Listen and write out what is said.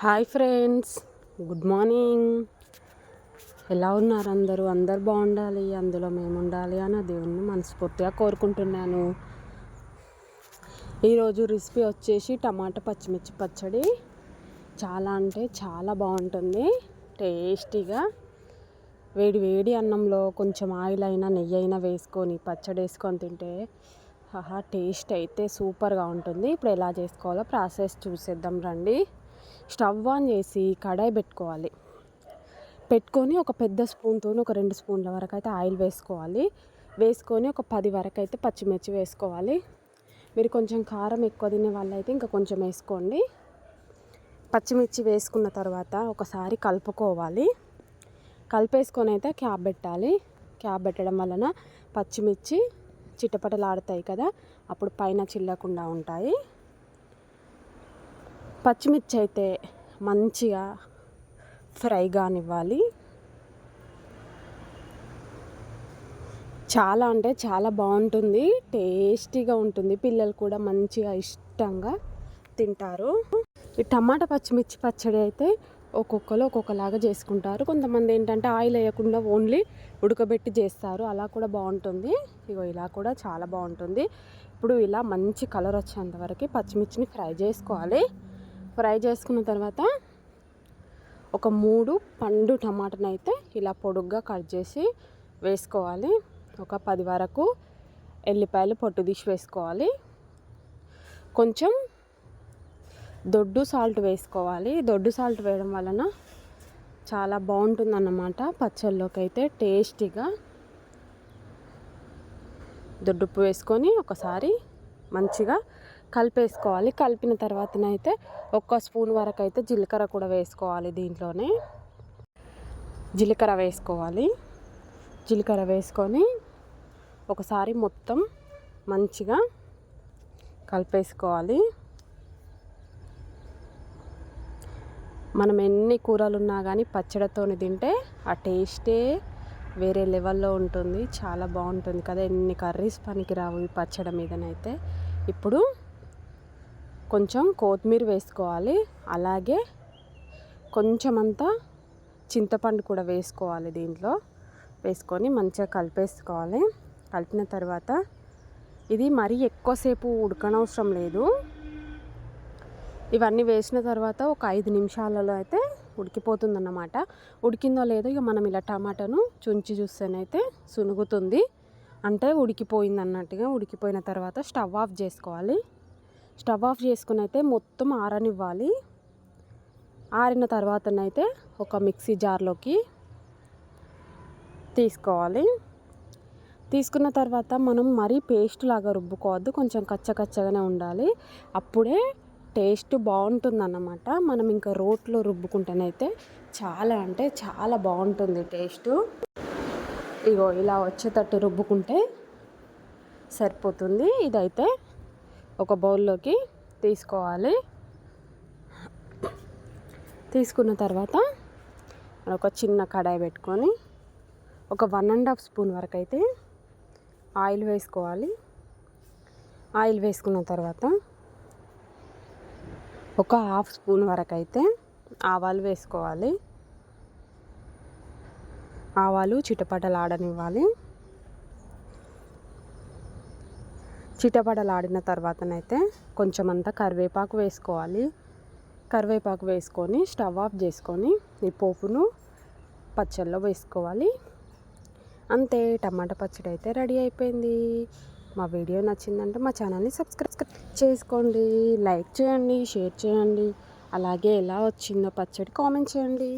Hi friends good morning. ఎలా ఉన్నారు అందరూ? అందరు బాగుండాలి అందులో మేము ఉండాలి అని దేవుణ్ణి మనస్ఫూర్తిగా కోరుకుంటున్నాను. ఈరోజు రెసిపీ వచ్చేసి టమాటా పచ్చిమిర్చి పచ్చడి. చాలా అంటే చాలా బాగుంటుంది టేస్టీగా. వేడి వేడి అన్నంలో కొంచెం ఆయిల్ అయినా నెయ్యి అయినా వేసుకొని పచ్చడి వేసుకొని తింటే ఆహా టేస్ట్ అయితే సూపర్గా ఉంటుంది. ఇప్పుడు ఎలా చేసుకోవాలో ప్రాసెస్ చూసేద్దాం రండి. స్టవ్ ఆన్ చేసి కడాయి పెట్టుకోవాలి. పెట్టుకొని ఒక పెద్ద స్పూన్తో ఒక రెండు స్పూన్ల వరకు అయితే ఆయిల్ వేసుకోవాలి. వేసుకొని ఒక పది వరకు అయితే పచ్చిమిర్చి వేసుకోవాలి. మీరు కొంచెం కారం ఎక్కువ తినే వాళ్ళైతే ఇంకా కొంచెం వేసుకోండి. పచ్చిమిర్చి వేసుకున్న తర్వాత ఒకసారి కలుపుకోవాలి. కలిపేసుకొని అయితే క్యాప్ పెట్టాలి. క్యాప్ పెట్టడం వలన పచ్చిమిర్చి చిట్టపటలాడుతాయి కదా అప్పుడు పైన చిల్లకుండా ఉంటాయి. పచ్చిమిర్చి అయితే మంచిగా ఫ్రై కానివ్వాలి. చాలా అంటే చాలా బాగుంటుంది టేస్టీగా ఉంటుంది. పిల్లలు కూడా మంచిగా ఇష్టంగా తింటారు. ఈ టమాటా పచ్చిమిర్చి పచ్చడి అయితే ఒక్కొక్కరు ఒక్కొక్కలాగా చేసుకుంటారు. కొంతమంది ఏంటంటే ఆయిల్ వేయకుండా ఓన్లీ ఉడకబెట్టి చేస్తారు. అలా కూడా బాగుంటుంది. ఇగో ఇలా కూడా చాలా బాగుంటుంది. ఇప్పుడు ఇలా మంచి కలర్ వచ్చేంత వరకు పచ్చిమిర్చిని ఫ్రై చేసుకోవాలి. ఫ్రై చేసుకున్న తర్వాత ఒక మూడు పండు టమాటాను అయితే ఇలా పొడుగ్గా కట్ చేసి వేసుకోవాలి. ఒక పది వరకు ఎల్లిపాయలు పొట్టు తీసి వేసుకోవాలి. కొంచెం దొడ్డు సాల్ట్ వేసుకోవాలి. దొడ్డు సాల్ట్ వేయడం వలన చాలా బాగుంటుందన్నమాట పచ్చళ్ళలోకి అయితే టేస్టీగా. దొడ్డుప్పు వేసుకొని ఒకసారి మంచిగా కలిపేసుకోవాలి. కలిపిన తర్వాతనైతే ఒక్క స్పూన్ వరకు అయితే జీలకర్ర కూడా వేసుకోవాలి దీంట్లోనే. జీలకర్ర వేసుకోవాలి. జీలకర్ర వేసుకొని ఒకసారి మొత్తం మంచిగా కలిపేసుకోవాలి. మనం ఎన్ని కూరలు ఉన్నా కానీ పచ్చడితో తింటే ఆ టేస్టే వేరే లెవెల్లో ఉంటుంది. చాలా బాగుంటుంది కదా ఎన్ని కర్రీస్ పనికి రావు ఈ పచ్చడి మీదనైతే. ఇప్పుడు కొంచెం కొత్తిమీర వేసుకోవాలి. అలాగే కొంచెం అంతా చింతపండు కూడా వేసుకోవాలి దీంట్లో. వేసుకొని మంచిగా కలిపేసుకోవాలి. కలిపిన తర్వాత ఇది మరీ ఎక్కువసేపు ఉడకనవసరం లేదు. ఇవన్నీ వేసిన తర్వాత ఒక ఐదు నిమిషాలలో అయితే ఉడికిపోతుందన్నమాట. ఉడికిందో లేదో ఇక మనం ఇలా టమాటాను చుంచి చూస్తేనైతే సునుగుతుంది. అంటే ఉడికిపోయింది అన్నట్టుగా ఉడికిపోయిన తర్వాత స్టవ్ ఆఫ్ చేసుకోవాలి. స్టవ్ ఆఫ్ చేసుకుని అయితే మొత్తం ఆరనివ్వాలి. ఆరిన తర్వాతనైతే ఒక మిక్సీ జార్లోకి తీసుకోవాలి. తీసుకున్న తర్వాత మనం మరీ పేస్ట్ లాగా రుబ్బుకోవద్దు కొంచెం కచ్చకచ్చగానే ఉండాలి. అప్పుడే టేస్ట్ బాగుంటుందన్నమాట. మనం ఇంకా రోట్లో రుబ్బుకుంటేనైతే చాలా అంటే చాలా బాగుంటుంది టేస్ట్. ఇగో ఇలా వచ్చేటట్టు రుబ్బుకుంటే సరిపోతుంది. ఇదైతే ఒక బౌల్లోకి తీసుకోవాలి. తీసుకున్న తర్వాత ఒక చిన్న కడాయి పెట్టుకొని ఒక వన్ అండ్ హాఫ్ స్పూన్ వరకు అయితే ఆయిల్ వేసుకోవాలి. ఆయిల్ వేసుకున్న తర్వాత ఒక హాఫ్ స్పూన్ వరకు అయితే ఆవాలు వేసుకోవాలి. ఆవాలు చిటపటలు ఆడనివ్వాలి చిటపడలాడిన తర్వాతనైతే కొంచెం అంతా కరివేపాకు వేసుకోవాలి. కరివేపాకు వేసుకొని స్టవ్ ఆఫ్ చేసుకొని ఈ పోపును పచ్చళ్ళలో వేసుకోవాలి. అంతే టమాటా పచ్చడి అయితే రెడీ అయిపోయింది. మా వీడియో నచ్చిందంటే మా ఛానల్ని సబ్స్క్రైబ్ చేసుకోండి. లైక్ చేయండి షేర్ చేయండి. అలాగే ఎలా వచ్చిందో పచ్చడి కామెంట్ చేయండి.